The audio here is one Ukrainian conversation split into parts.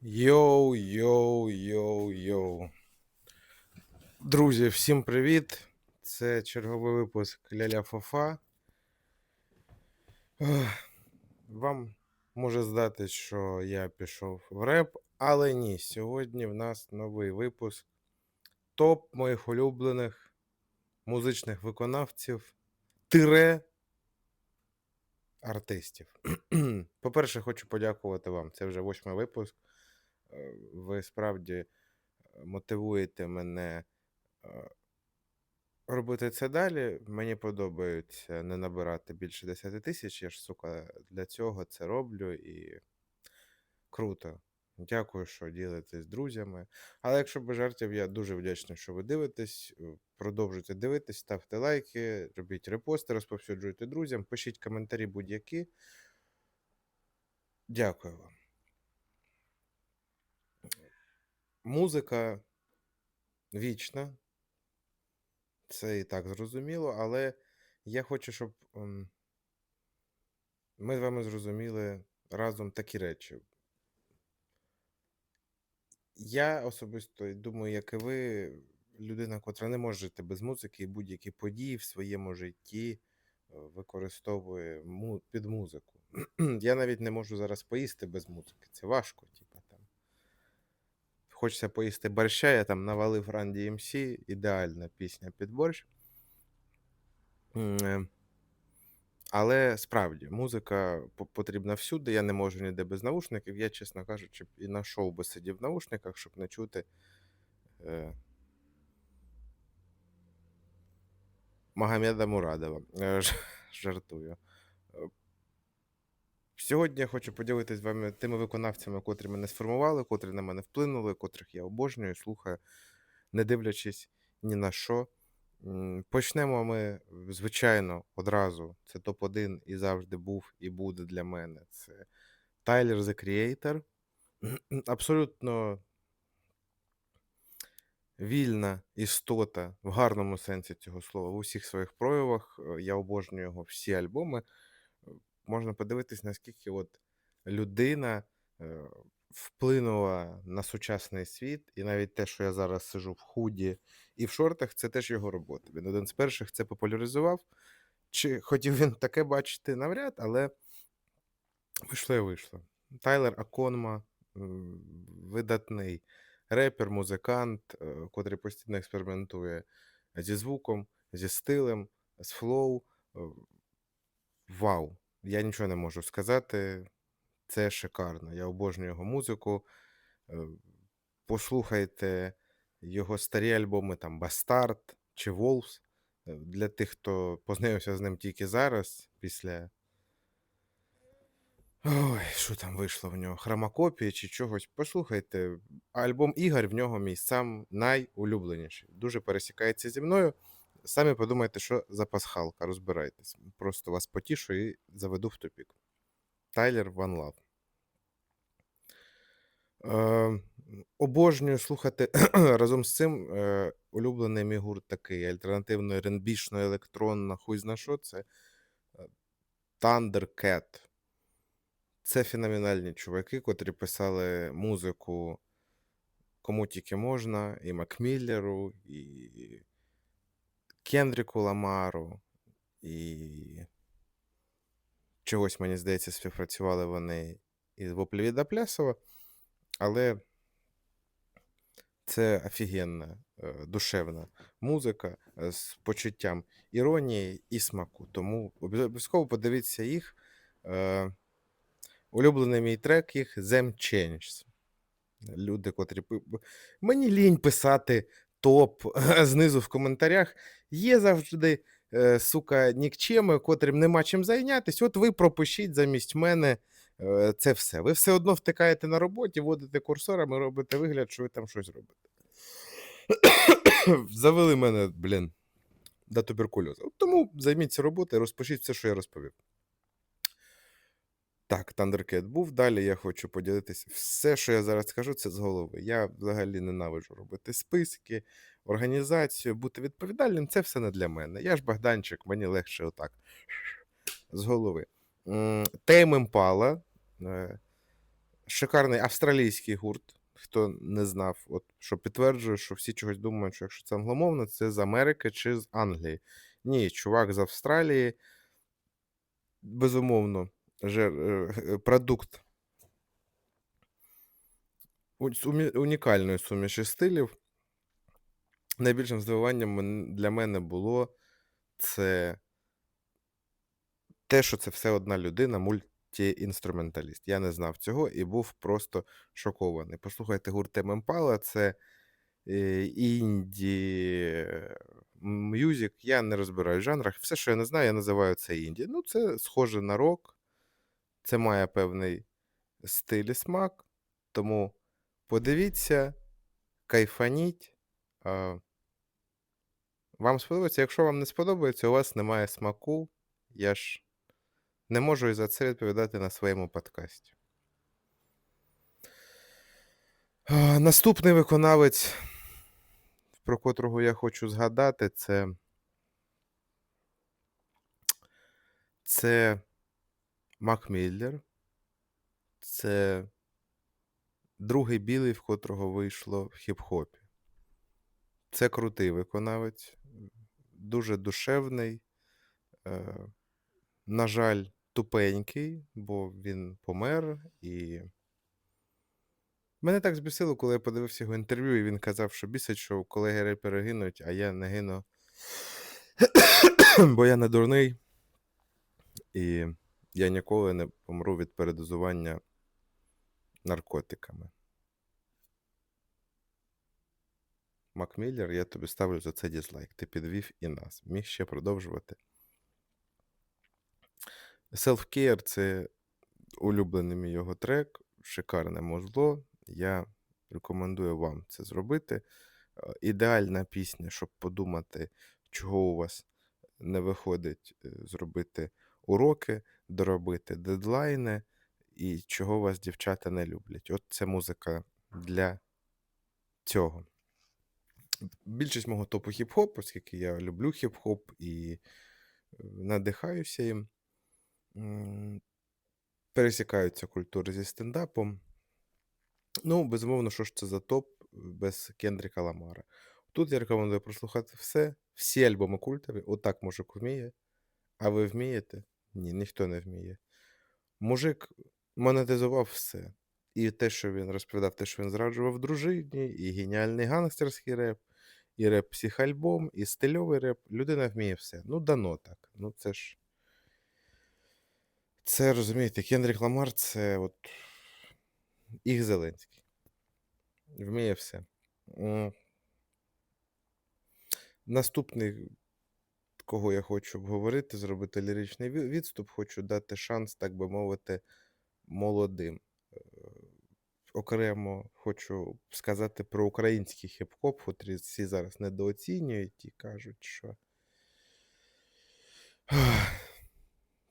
Йоу, йоу, йоу, йоу. Друзі, всім привіт! Це черговий випуск Ляля Фофа. Вам може здатись, що я пішов в реп, але ні. Сьогодні в нас новий випуск. Топ моїх улюблених музичних виконавців тире артистів. По-перше, хочу подякувати вам. Це вже восьмий випуск. Е, Ви справді е, мотивуєте мене е, робити це далі. Мені подобається не набирати більше 10 тисяч. Я ж, сука, для цього це роблю і круто. Дякую, що ділитесь з друзями. Але якщо без жартів, я дуже вдячний, що ви дивитесь. Продовжуйте дивитись, ставте лайки, робіть репости, розповсюджуйте друзям, пишіть коментарі будь-які. Дякую вам. Музика вічна, це і так зрозуміло, але я хочу, щоб ми з вами зрозуміли разом такі речі. Я особисто думаю, як і ви, людина, котра не може жити без музики, і будь-які події в своєму житті е, використовує під музику. Я навіть не можу зараз поїсти без музики. Це важко, типа там. Хочеться поїсти борща, я там навалив Run DMC, ідеальна пісня під борщ. Але справді музика потрібна всюди. Я не можу ніде без навушників. Я, чесно кажучи, і на шоу би сидів в навушниках, щоб не чути е, Магомеда Мурадова. Е, Жартую. Сьогодні я хочу поділитися з вами тими виконавцями, котрі мене сформували, котрі на мене вплинули, котрих я обожнюю, слухаю, не дивлячись ні на що. Почнемо ми, звичайно, одразу. Це топ-1 і завжди був і буде для мене. Це Тайлер The Creator. Абсолютно вільна істота в гарному сенсі цього слова. В усіх своїх проявах. Е, Я обожнюю його всі альбоми. Можна подивитись, наскільки от людина е, вплинула на сучасний світ, і навіть те, що я зараз сижу в худі і в шортах, це теж його робота. Він один з перших це популяризував. Чи хотів він таке бачити навряд, але вийшло і вийшло. Тайлер Аконма видатний репер, музикант, е, котрий постійно експериментує зі звуком, зі стилем, з флоу. Е, Вау! Я нічого не можу сказати. Це шикарно. Я обожнюю його музику. Е, Послухайте його старі альбоми, там Бастард чи Wolves. Е, Для тих, хто познайомився з ним тільки зараз, після. Ой, що там вийшло в нього? Хромакопія чи чогось. Послухайте, альбом Ігор в нього мій сам найулюбленіший. Дуже пересікається зі мною. Самі подумайте, що за пасхалка, розбирайтесь. Просто вас потішу і заведу в тупік. Тайлер One Love. Е, обожнюю слухати разом з цим е, улюблений мій гурт такий альтернативно ренбішно електронна хуй зна що це е, Thundercat. Це феноменальні чуваки, котрі писали музику кому тільки можна, і Макміллеру, і Кендріку Ламару, і чогось, мені здається, співпрацювали вони із Воплівіда Плясова, але це офігенна, е, душевна музика е, з почуттям іронії і смаку. Тому обов'язково подивіться їх. Е, Улюблений мій трек їх Them Changes. Люди, котрі мені лінь писати топ знизу в коментарях. Є завжди, е, сука, нікчеми, котрим нема чим зайнятися. От ви пропишіть замість мене е, це все. Ви все одно втикаєте на роботі, водите курсорами, робите вигляд, що ви там щось робите. Завели мене, блін, до туберкульозу. Тому займіться роботою, розпишіть все, що я розповів. Так, Thundercat був. Далі я хочу поділитися. Все, що я зараз скажу, це з голови. Я взагалі ненавиджу робити списки, організацію, бути відповідальним це все не для мене. Я ж Богданчик, мені легше отак. З голови. Тейм Імпала. е, Шикарний австралійський гурт, хто не знав, от що підтверджує, що всі чогось думають, що якщо це англомовно, це з Америки чи з Англії. Ні, чувак з Австралії, безумовно, продукт у- сумі- унікальної суміші стилів. Найбільшим здивуванням для мене було це те, що це все одна людина, мультіінструменталіст. Я не знав цього і був просто шокований. Послухайте гурт Tame це е, інді мюзик. Я не розбираю в жанрах. Все, що я не знаю, я називаю це інді. Ну, це схоже на рок, це має певний стиль і смак. Тому подивіться, кайфаніть. Вам сподобається. Якщо вам не сподобається, у вас немає смаку. Я ж не можу і за це відповідати на своєму подкасті. Наступний виконавець, про котрого я хочу згадати, це. Це Мак Міллер. Це другий білий, в котрого вийшло в хіп-хопі. Це крутий виконавець, дуже душевний. Е, на жаль, тупенький, бо він помер. І мене так збісило, коли я подивився його інтерв'ю, і він казав, що бісить, що колеги репери гинуть, а я не гину, бо я не дурний. І я ніколи не помру від передозування наркотиками. Макміллер, я тобі ставлю за це дізлайк. Ти підвів і нас. Міг ще продовжувати. Self-Care це улюблений мій його трек, шикарне музло. Я рекомендую вам це зробити. Е, Ідеальна пісня, щоб подумати, чого у вас не виходить е, зробити уроки, доробити дедлайни і чого вас дівчата не люблять. От це музика для цього. Більшість мого топу хіп-хоп, оскільки я люблю хіп-хоп і е, надихаюся їм. Пересікаються культури зі стендапом. Ну, безумовно, що ж це за топ без Кендріка Ламара. Тут я рекомендую прослухати все, всі альбоми культові. Отак мужик вміє. А ви вмієте? Ні, ніхто не вміє. Мужик монетизував все. І те, що він розповідав, те, що він зраджував дружині, і геніальний гангстерський реп, і реп психальбом, і стильовий реп. Людина вміє все. Ну, дано так. Ну, це ж. Це розумієте, Кендрік Ламар це от їх Зеленський. Вміє все. Наступний, кого я хочу обговорити, зробити ліричний відступ, хочу дати шанс, так би мовити, молодим. Е, Окремо хочу сказати про український хіп-хоп, котрі всі зараз недооцінюють і кажуть, що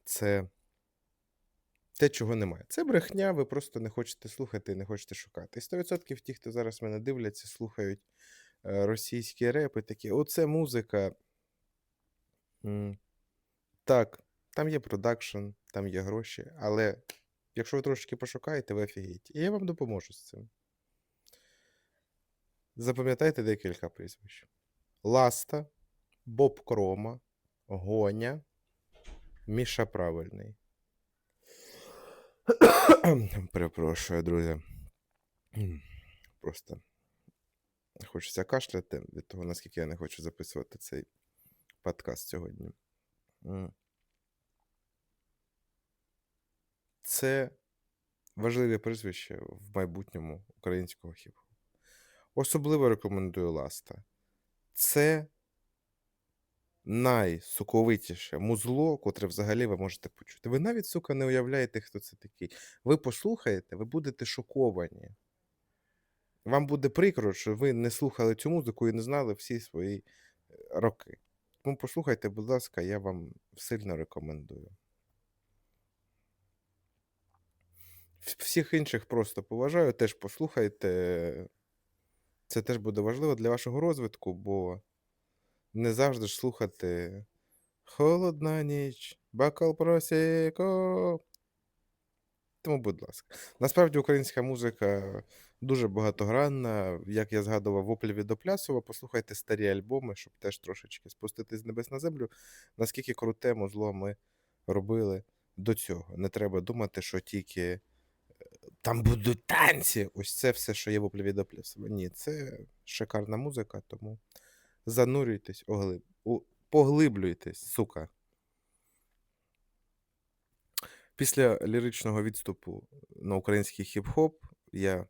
це те, чого немає. Це брехня, ви просто не хочете слухати і не хочете шукати. І 100% ті, хто зараз мене дивляться, слухають е, російські репи, такі, оце музика. М, Так, там є продакшн, там є гроші, але якщо ви трошки пошукаєте, ви офігієте. І я вам допоможу з цим. Запам'ятайте декілька прізвищ: Ласта, Боб Крома, Гоня, Міша Правильний. Перепрошую, друзі. Просто хочеться кашляти від того, наскільки я не хочу записувати цей подкаст сьогодні. Це важливе прізвище в майбутньому українського хіп-хопу. Особливо рекомендую Ласта. Це найсоковитіше музло, котре взагалі ви можете почути. Ви навіть, сука, не уявляєте, хто це такий. Ви послухаєте, ви будете шоковані. Вам буде прикро, що ви не слухали цю музику і не знали всі свої е, роки. Тому послухайте, будь ласка, я вам сильно рекомендую. Всіх інших просто поважаю, теж послухайте. Це теж буде важливо для вашого розвитку, бо не завжди ж слухати Холодна ніч, бокал просіко. Тому, будь ласка. Насправді українська музика дуже багатогранна. Як я згадував в опліві до Плясова, послухайте старі альбоми, щоб теж трошечки спуститись з небес на землю. Наскільки круте музло ми робили до цього. Не треба думати, що тільки там будуть танці. Ось це все, що є в опліві до Плясова. Ні, це шикарна музика, тому занурюйтесь, оглиб... поглиблюйтесь, сука. Після ліричного відступу на український хіп-хоп, я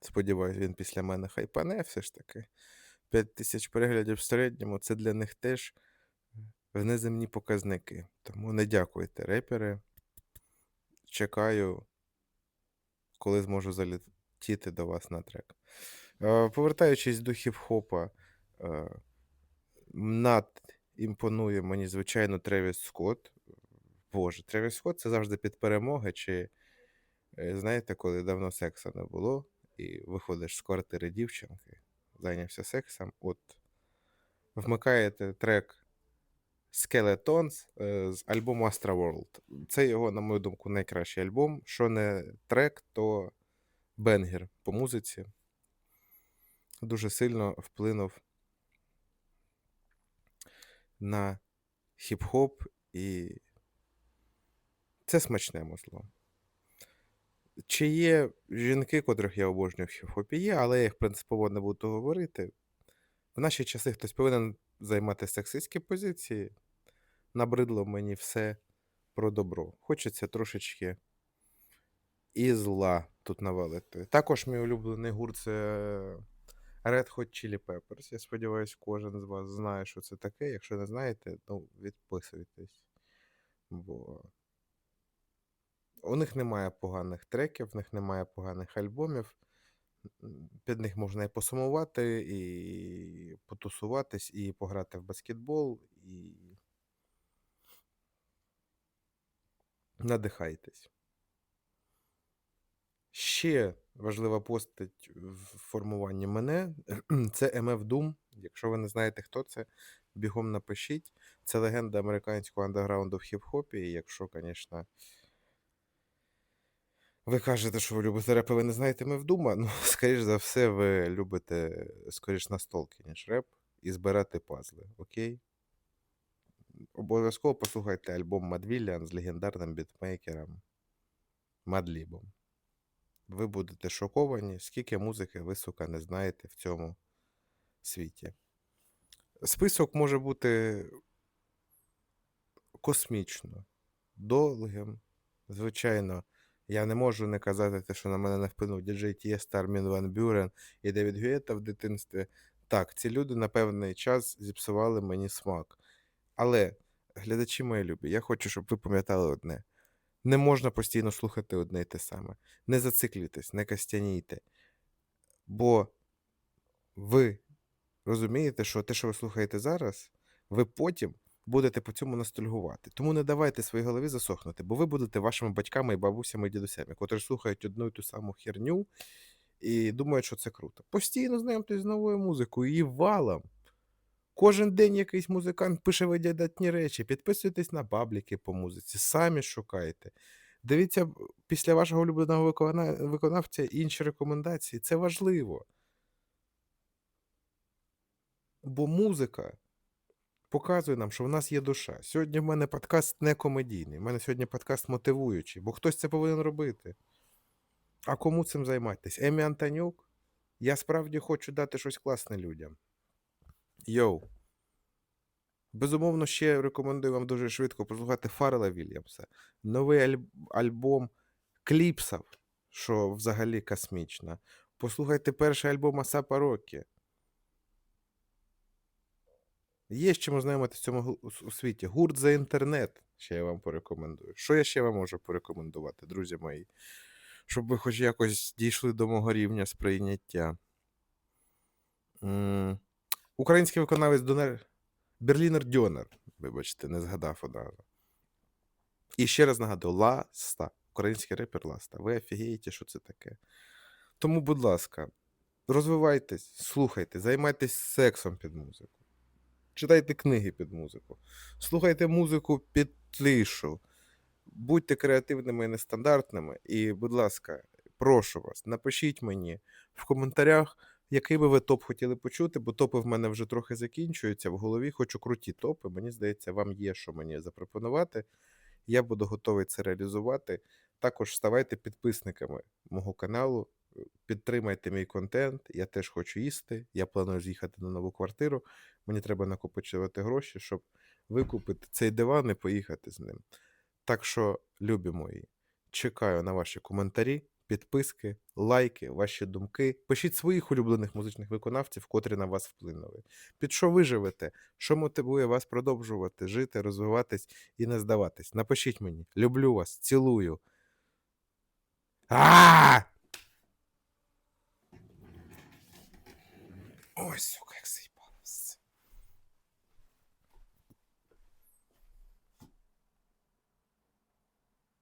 сподіваюся, він після мене хайпане все ж таки. 5 тисяч переглядів в середньому це для них теж внеземні показники. Тому не дякуйте, репери. Чекаю, коли зможу залетіти до вас на трек. Е, Повертаючись до хіп-хопа, е, над імпонує мені, звичайно, Тревіс Скотт. Боже, Тревіс Скотт це завжди під перемоги, чи е, знаєте, коли давно секса не було, і виходиш з квартири дівчинки, зайнявся сексом, от вмикаєте трек Skeletons е, з альбому Astra World. Це його, на мою думку, найкращий альбом. Що не трек, то бенгер по музиці. Дуже сильно вплинув на хіп-хоп, і це смачне музло. Чи є жінки, котрих я обожнюю в хіп-хопі? Є, але я їх принципово не буду говорити. В наші часи хтось повинен займати сексистські позиції. Набридло мені все про добро. Хочеться трошечки і зла тут навалити. Також мій улюблений гурт це Red Hot Chili Peppers. Я сподіваюся, кожен з вас знає, що це таке. Якщо не знаєте, ну відписуйтесь. Бо у них немає поганих треків, в них немає поганих альбомів. Під них можна і посумувати, і потусуватись, і пограти в баскетбол, і надихайтесь. Ще важлива постать в формуванні мене це МФ Doom. Якщо ви не знаєте, хто це, бігом напишіть. Це легенда американського андеграунду в хіп-хопі. І якщо, звісно, ви кажете, що ви любите реп, і ви не знаєте МФ Дума, ну, скоріш за все, ви любите скоріш настолки, ніж реп, і збирати пазли, окей? Обов'язково послухайте альбом Мадвіллян з легендарним бітмейкером Мадлібом. Ви будете шоковані, скільки музики ви, сука, не знаєте в цьому світі. Список може бути космічно, довгим. Звичайно, я не можу не казати те, що на мене не вплинув діджей Тієст, Армін Ван Бюрен і Девід Гюєта в дитинстві. Так, ці люди на певний час зіпсували мені смак. Але, глядачі мої любі, я хочу, щоб ви пам'ятали одне: не можна постійно слухати одне й те саме. Не зациклюйтесь, не кастянійте. Бо ви розумієте, що те, що ви слухаєте зараз, ви потім будете по цьому ностальгувати. Тому не давайте своїй голові засохнути, бо ви будете вашими батьками і бабусями і дідусями, котрі слухають одну і ту саму херню і думають, що це круто. Постійно знайомтесь з новою музикою і валом. Кожен день якийсь музикант пише видатні речі. Підписуйтесь на пабліки по музиці, самі шукайте. Дивіться після вашого улюбленого виконавця інші рекомендації. Це важливо. Бо музика показує нам, що в нас є душа. Сьогодні в мене подкаст не комедійний, в мене сьогодні подкаст мотивуючий, бо хтось це повинен робити. А кому цим займатися? Емі Антонюк? Я справді хочу дати щось класне людям. Йоу. Безумовно, ще рекомендую вам дуже швидко послухати Фаррела Вільямса. Новий аль- альбом Кліпсов, що взагалі космічно. Послухайте перший альбом Асапа Рокі. Є з чим ознайомитися в цьому у світі. Гурт за інтернет. Ще я вам порекомендую. Що я ще вам можу порекомендувати, друзі мої? Щоб ви хоч якось дійшли до мого рівня сприйняття. М, Український виконавець Донер... Берлінер Дьонер. Вибачте, не згадав одразу. І ще раз нагадую: Ласта. Український репер Ласта. Ви офігієте, що це таке. Тому, будь ласка, розвивайтесь, слухайте, займайтесь сексом під музику. Читайте книги під музику. Слухайте музику під тишу. будьте креативними і нестандартними. І, будь ласка, прошу вас, напишіть мені в коментарях, який би ви топ хотіли почути, бо топи в мене вже трохи закінчуються. В голові хочу круті топи. Мені здається, вам є що мені запропонувати. Я буду готовий це реалізувати. Також ставайте підписниками мого каналу, підтримайте мій контент. Я теж хочу їсти. Я планую з'їхати на нову квартиру. Мені треба накопичувати гроші, щоб викупити цей диван і поїхати з ним. Так що, любі мої, чекаю на ваші коментарі, підписки, лайки, ваші думки. Пишіть своїх улюблених музичних виконавців, котрі на вас вплинули. Під що ви живете? Що мотивує вас продовжувати жити, розвиватись і не здаватись? Напишіть мені. Люблю вас, цілую. А! Ось.